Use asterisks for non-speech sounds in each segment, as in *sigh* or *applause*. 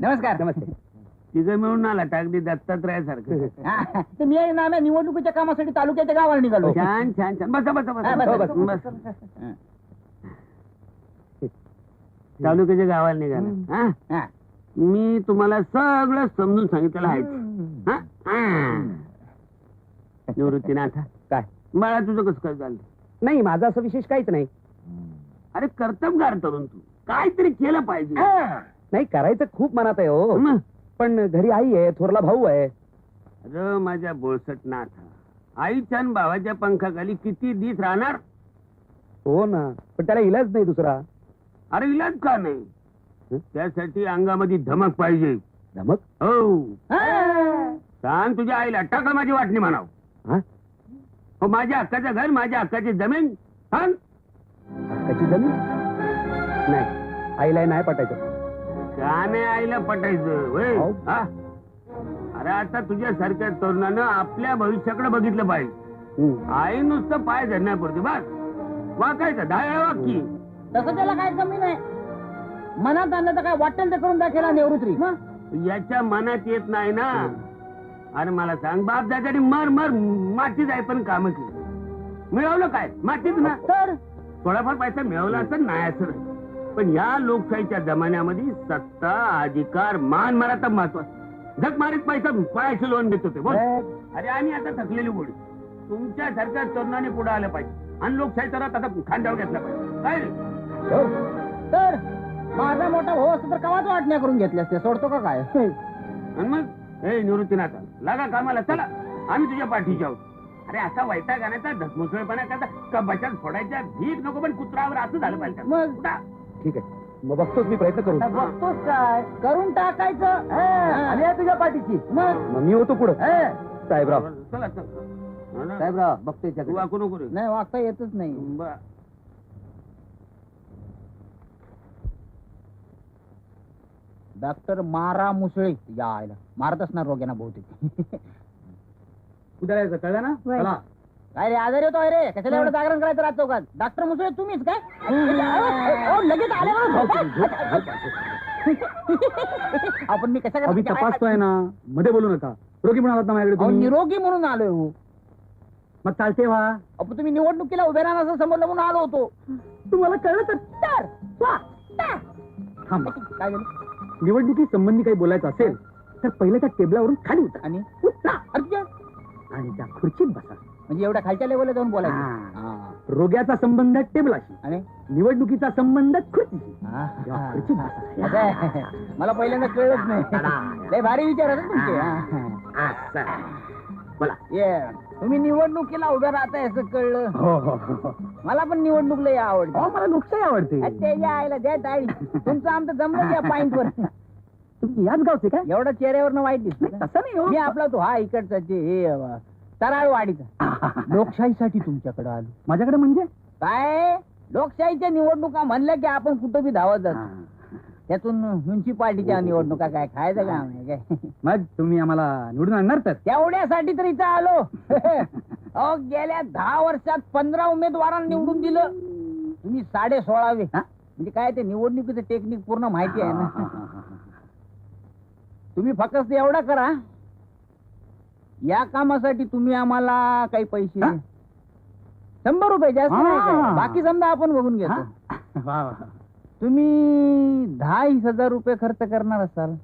नमस्कार. नमस्ते. तिघं मिळून आला टाकली दत्तात्रय सारखं हा, ते मी आहे ना निवडणुकीच्या कामासाठी तालुक्याच्या गावाला निघालो. छान छान छान. बसा बसा हा, बसा बस, बस. तालुक्याच्या गावाला निघाला. हा? हा. मी तुम्हाला सगळं समजून सांगितलेलं आहे. हा? हा. निवृत्तीनाथ. काय? बाळा तुझं कसं काय झालं? नाही माझं असं विशेष काहीच नाही. अरे कर्तबगार तरुण तू. काहीतरी केलं पाहिजे. नाही करायचं खूप मनात आहे हो. मग? पण घरी आई आहे थोरला भाऊ आहे. अरे माझ्या बोळसट नाथ. आईच्या आणि भावाच्या पंखाखाली किती दिस राहणार? हो ना पण त्याला इलाज नाही दुसरा. अरे इलाज का नाही? त्यासाठी अंगामध्ये धमक पाहिजे. धमक? हो. हा. सांग तुझ्या आईला टाका माझी वाटणी म्हणाव. हा? हो माझ्या हक्काचं घर माझ्या हक्काची जमीन सांग हक्काची जमीन? नाही आईला नाही पटायचं. का नाही आईला पटायचं होय? हो. हा? अरे आता तुझ्या सारख्या तरुणानं आपल्या भविष्याकडे बघितलं पाहिजे. हम्म. आई नुसतं पाय धरण्यापुरती बस. वाकायचं दहा वाकी. तसं त्याला काय कमी नाही मनात आणलं तर काय वाटेल ते करून दाखवला निवृत्ती याच्या मनात येत नाही ना. अरे मला सांग बाप दादाने मर मर मातीच आहे पण काम केली. मिळवलं काय? मातीच ना? तर? थोडाफार पैसा मिळवला असं नाही असं. पण या लोकशाहीच्या जमान्यामध्ये सत्ता अधिकार मान मला तर महत्वाचं. झक मारीत पैसा पळायची लोन देत होते बोल. अरे आम्ही आता थकलेली गोडी तुमच्या सारख्या तरुणाने पुढे आलं पाहिजे. आणि लोकशाही तर आता खांद्यावर घेतला पाहिजे. काय? हो. तर? माझा मोठा भाऊ असतो तर कवाच वाटण्या करून घेतल्या असते? सोडतो का काय? आणि मग? हे निवृत्तीनाथ लागा कामाला चला. आम्ही तुझ्या पाठीशी आहोत. अरे असा वैताग आणायचा धसमुसळपणा करता का फोडायच्या भीक नको पण कुत्रावर असं झालं पाहिजे. मग? उठा. ठीक आहे. मग बघतोच मी प्रयत्न करू बघतोस काय? करून टाकायचं. या तुझ्या पाठीची मग? मग मी होतो पुढं. साहेबराव. चला चला. हा ना? साहेबराव बघतोय तू वाकू नको रे. नाही वागता येतच नाही. बरं. डॉक्टर मारा मुसळे. या आयला मारत असणार रोग्यांना बहुतेक. उद्या कळलं ना? चला. काय रे आजारी होतो रे? कशाला एवढं जागरण करायचं राहतो का डॉक्टर मुसळे तुम्हीच काय? अहो, लगेच आले बरं. आपण मी कशा अभि तपासतोय ना. मध्ये बोलू नका. रोगी म्हणून आलात ना माझ्याकडे तुम्ही? निरोगी म्हणून आलोय हो. मग चालते व्हा अहो, तुम्ही निवडणुकीला उभे राहणार असं समजलं म्हणून आलो होतो. तुम्हाला कळलं तर तर, वा, तर. थांबा. काय झालं? निवडणुकी संबंधी काही बोलायचं असेल तर पहिल्या त्या टेबलावरून खाली उतरा. आणि? तुझ्या- आणि त्या खुर्चीत बसा. म्हणजे एवढ्या खालच्या लेवलला जाऊन बोलायचं? हा. रोग्याचा संबंध टेबलाशी. आणि? निवडणुकीचा संबंध खुर्चीशी. हा. या खुर्चीत बसा. असं आहे. मला पहिल्यांदा कळलंच नाही. लय भारी विचार होते तुमचे. हा. असं. बोला. ये तुम्ही निवडणुकीला उभ्या राहताय असं कळलं. हो हो हो, हो मला पण निवडणूक लय आवडते. अहो, मला लोकशाही आवडते. त्याच्या आईला द्या टाळी तुमचं आमचं जमलं या पॉइंट वर. तुम्ही याच गावचे का? एवढं चेहऱ्यावर वाईट दिसत तसं नाही हो. मी आपला तो हा इकडचा जे हे अं, तराळ वाडीचा *laughs* लोकशाहीसाठी तुमच्याकडे आलो. माझ्याकडे म्हणजे? काय? लोकशाहीच्या निवडणुका म्हणल्या की आपण कुठं बी धावत जातो. त्यातून म्युन्सिपाल्टीच्या निवडणुका काय खायचं काम आहे काय मग तुम्ही आम्हाला निवडून आणणार तर तेवढ्यासाठी तर इथं आलो अहो गेल्या दहा वर्षात पंधरा उमेदवारांना निवडून दिलं तुम्ही साडे सोळावे हा? म्हणजे काय ते निवडणुकीचं टेक्निक पूर्ण माहिती आहे ना तुम्ही फक्त एवढं करा या कामासाठी तुम्ही आम्हाला काही पैसे हा? शंभर रुपये जास्त नाही काय. हा. बाकी समजा आपण बघून घेतो हा? वा, वा. तुम्ही दहा हजार रुपये खर्च करणार असाल.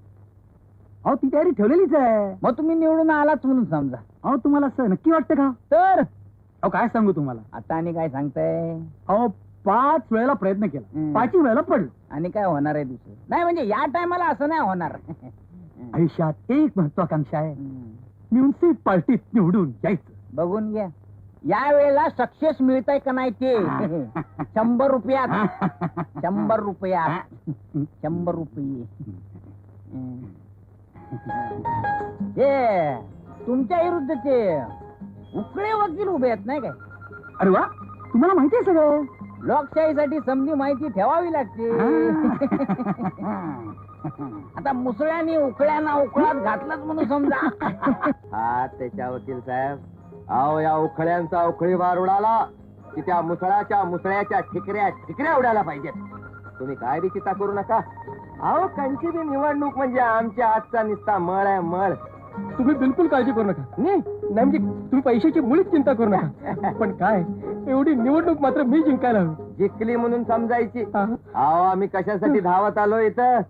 अहो ती तयारी ठेवलेलीच आहे. मग तुम्ही निवडून आलाच म्हणून समजा. अहो तुम्हाला असं नक्की वाटतं का? तर? अहो काय सांगू तुम्हाला? आता आणि काय सांगताय? अहो पाच वेळेला प्रयत्न केला. हम्म. पाचही वेळेला पडलो. आणि काय होणार आहे दुसरं? नाही म्हणजे या टायमाला असं नाही होणार. *laughs* आयुष्यात एक महत्वाकांक्षा आहे. हम्म. म्युन्सिपाल्टीत निवडून यायचं. बघून घ्या. या वेळेला सक्सेस मिळतंय का नाही ते? *laughs* शंभर रुपयात. *laughs* शंभर रुपयात. *laughs* शंभर रुपये. हे तुमच्या विरुद्धचे उकळे वकील उभे आहेत नाही काय? अरे वा तुम्हाला माहिती आहे सगळं? लोकशाहीसाठी समजी माहिती ठेवावी लागते. आता मुसळ्याने उकळ्यांना उकळात घातलंच म्हणून समजा. हा त्याच्या वकील साहेब. अहो या उखळ्यांचा उखळी वार उडाला की त्या मुसळाच्या मुसळ्याच्या ठिकऱ्या ठिकऱ्या उडायला पाहिजेत. तुम्ही काय बी चिंता करू नका. अहो कंची बी निवडणूक म्हणजे आमच्या हातचा निस्ता मळ आहे मळ. तुम्ही बिलकुल काळजी करू नका. नाही. म्हणजे तुम्ही पैशाची मुळीच चिंता करू नका. *laughs* पण काय एवढी निवडणूक मात्र मी जिंकायला हवी. जिंकली म्हणून समजायची. अहो आम्ही कशासाठी धावत आलो इथं.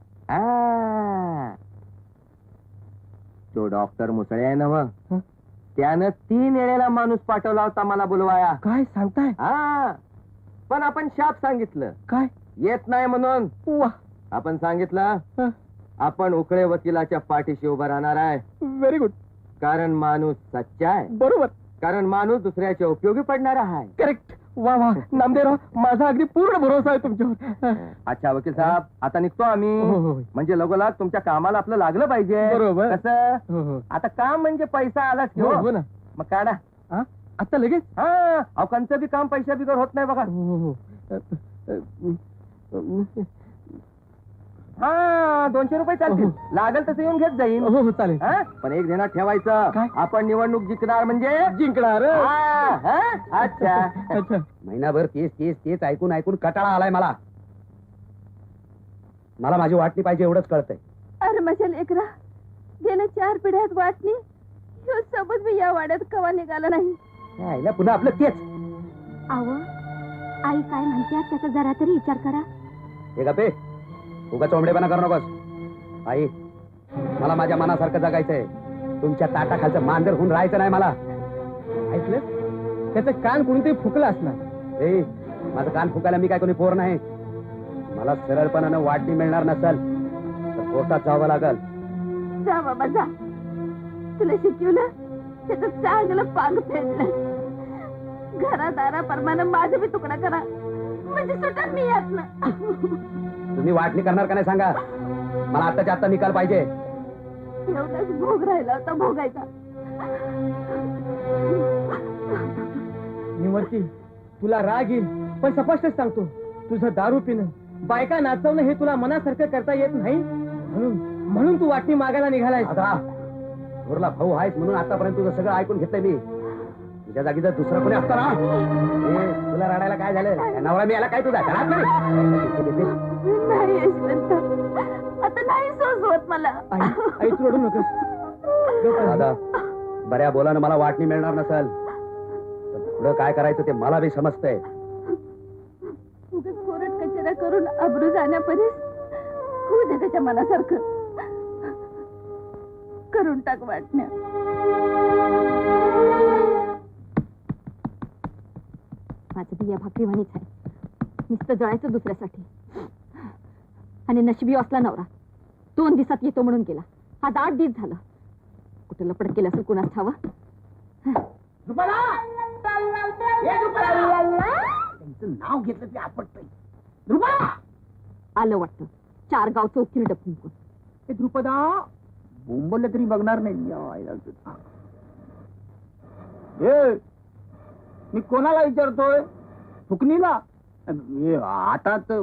तो डॉक्टर मुसळे आहे ना मग? त्यानं तीन वेळेला माणूस पाठवला होता मला बोलवाया. काय सांगताय? हा. पण आपण शाप सांगितलं. काय? येत नाही म्हणून. वा. आपण सांगितलं आपण उकळे वकिलाच्या पाठीशी उभा राहणार आहे. व्हेरी गुड कारण माणूस सच्चा आहे. बरोबर. कारण माणूस दुसऱ्याच्या उपयोगी पडणारा आहे. करेक्ट वा वा. नामदेवराव माझा अगदी पूर्ण भरोसा आहे तुमच्यावर. अच्छा वकील साहेब आता निघतो आम्ही. हो, हो, हो. म्हणजे लगोलाग तुमच्या कामाला आपलं लागलं पाहिजे. बरोबर. कसं? हो हो. आता काम म्हणजे पैसा आलाच की हो हो. हो ना. मग काढा. हा? आता लगेच? हा. अहो कंचं बी काम पैशा बिगर होत नाही बघा. हो हो हो. अ, अ, अ, हा दोनशे रुपये चालतील. हो. लागल तसं येऊन घेत जाईन. हो हो चालेल. हा? पण एक ध्यानात ठेवायचं. काय? आपण निवडणूक जिंकणार म्हणजे? जिंकणार हा, हा? अच्छा. अच्छा. महिनाभर तेच तेच तेच ऐकून ऐकून कटाळा आलाय मला. मला माझी वाटणी पाहिजे एवढंच कळतंय. अरे माझ्या लेकरा गेल्या चार पिढ्यात वाटणी ह्यो सोबत मी या वाड्यात कवा निघाला नाही. पुन्हा आपलं तेच. आव आई काय म्हणते त्याचा जरा तरी विचार करा. हे गपे उगा चोंबडेपणा करू नकोस. आई मला माझ्या मनासारखं जगायचंय. तुमच्या ताटाखालचं मांजर होऊन राहायचं नाही मला. ऐकलं? त्याचं कान कोणीतरी फुकलं असणार. ए माझं कान फुकायला मी काय कोणी पोर नाही. मला सरळपणानं वाटणी मिळणार नसल तर कोर्टात जावं लागल. जा बाबा जा. तुला शिकवलं त्याचं चांगलं पांग फेडलं घरादाराप्रमाणे माझं बी तुकडा करा. म्हणजे सुटत मी यात ना तुम्ही वाटणी करणार का नाही सांगा? मला आत्ताच्या आत्ता निकाल पाहिजे. एवढाच भोग राहिला होता भोगायचा. निवर्ती तुला राग येईल पण स्पष्टच सांगतो तुझं दारू पिणं बायका नाचवणं हे तुला मनासारखं करता येत नाही? म्हणून म्हणून तू वाटणी मागायला निघालाय आता थोरला भाऊ आहेस म्हणून आतापर्यंत तुझं सगळं ऐकून घेतलंय मी. तुझ्या जागी जर दुसरं कोणी असतं ना ए, तुला रडायला काय झालं? नवरा मी याला काय तुझा घरात नाही? नाही यशवंत. आता नाही सोसवत मला. आई आई तू रडू नकोस. गप्प राहा. दादा बऱ्या बोलानं मला वाटणी मिळणार नसल. तर पुढं काय करायचं ते मला बी समजतंय. उगाच कोरड कचरा करून अब्रू जाण्यापर्यंत होऊ दे त्याच्या मनासारखं. करून टाक वाटण्या. माझं बिया भाकरीवाणीच आहे. नुसतं जळायचं दुसऱ्यासाठी. आणि नशिबी असला नवरा. दोन दिवसात येतो म्हणून गेला. आज आठ दिवस झालं. कुठं लपड केलं असेल कुणास ठावं? त्यांचं नाव घेतलं ते ध्रुपदा आलं वाटतं. चार गावचं उकीर डपून हे ध्रुपदा बोंबल तरी बघणार नाही मी. कोणाला विचारतोय? फुकणीला? तर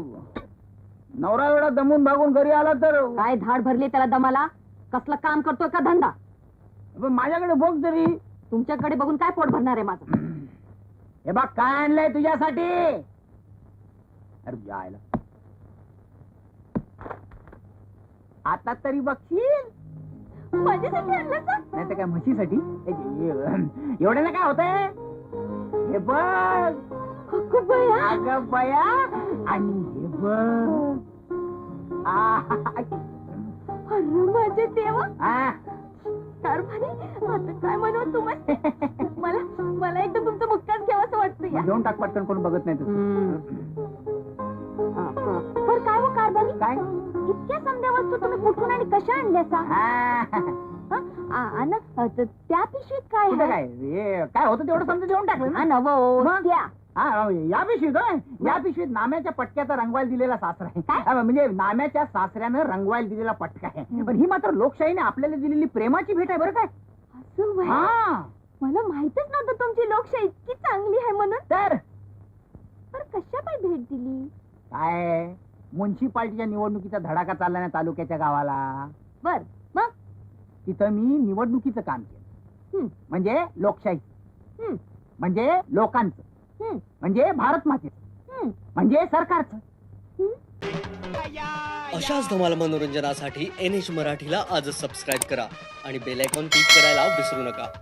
नवरा वेळा दमून भागून घरी आला तर? काय धाड भरली त्याला दमाला? कसलं काम करतोय का धंदा? पण माझ्याकडे बघ तरी तुमच्याकडे बघून काय पोट भरणार आहे माझं? हे बघ काय आणलंय तुझ्यासाठी? अरे जायला आता तरी बघशील? माझ्यासाठी आणलं का? नाही तर काय म्हशीसाठी? एवढ्याला काय होतंय? हे बघ. अगं बया. आणि हे आ, अरे माझे देवा. आता काय म्हणू मला मला एकदम तुमचं मुक्काच घ्यावं वाटतं या. घेऊन टाक पटकन कोण बघत नाही तुझं. पर काय हो कारभारी? काय? इतक्या समध्या वस्तू तुम्ही कुठून आणि कशा आणल्या सा त्या पिशवीत काय? काय? काय होतं तेवढं समजा देऊन टाकलं ना? नवं या पिशवीत या पिशवीत नाम्याच्या पटक्याचा रंगवायला दिलेला सासरा आहे. म्हणजे नाम्याच्या सासऱ्यानं रंगवायला दिलेला पटका आहे. पण ही मात्र लोकशाहीने आपल्याला दिलेली प्रेमाची भेट आहे बरं काय? असं व्हय? हा. मला माहितच नव्हतं तुमची लोकशाही इतकी चांगली आहे म्हणून. तर? कशा पाय भेट दिली? काय? म्युन्सिपाल्टीच्या निवडणुकीचा धडाका चालला ना तालुक्याच्या गावाला. बर मग? तिथं मी निवडणुकीचं काम केलं. हं. म्हणजे लोकशाही. हं. म्हणजे लोकांचं. हं. म्हणजे भारत मातेचं. म्हणजे सरकारचं. अशाच धमाल मनोरंजनासाठी एन एच मराठीला आज सबस्क्राईब करा आणि बेल आयकॉन क्लिक करायला विसरू नका.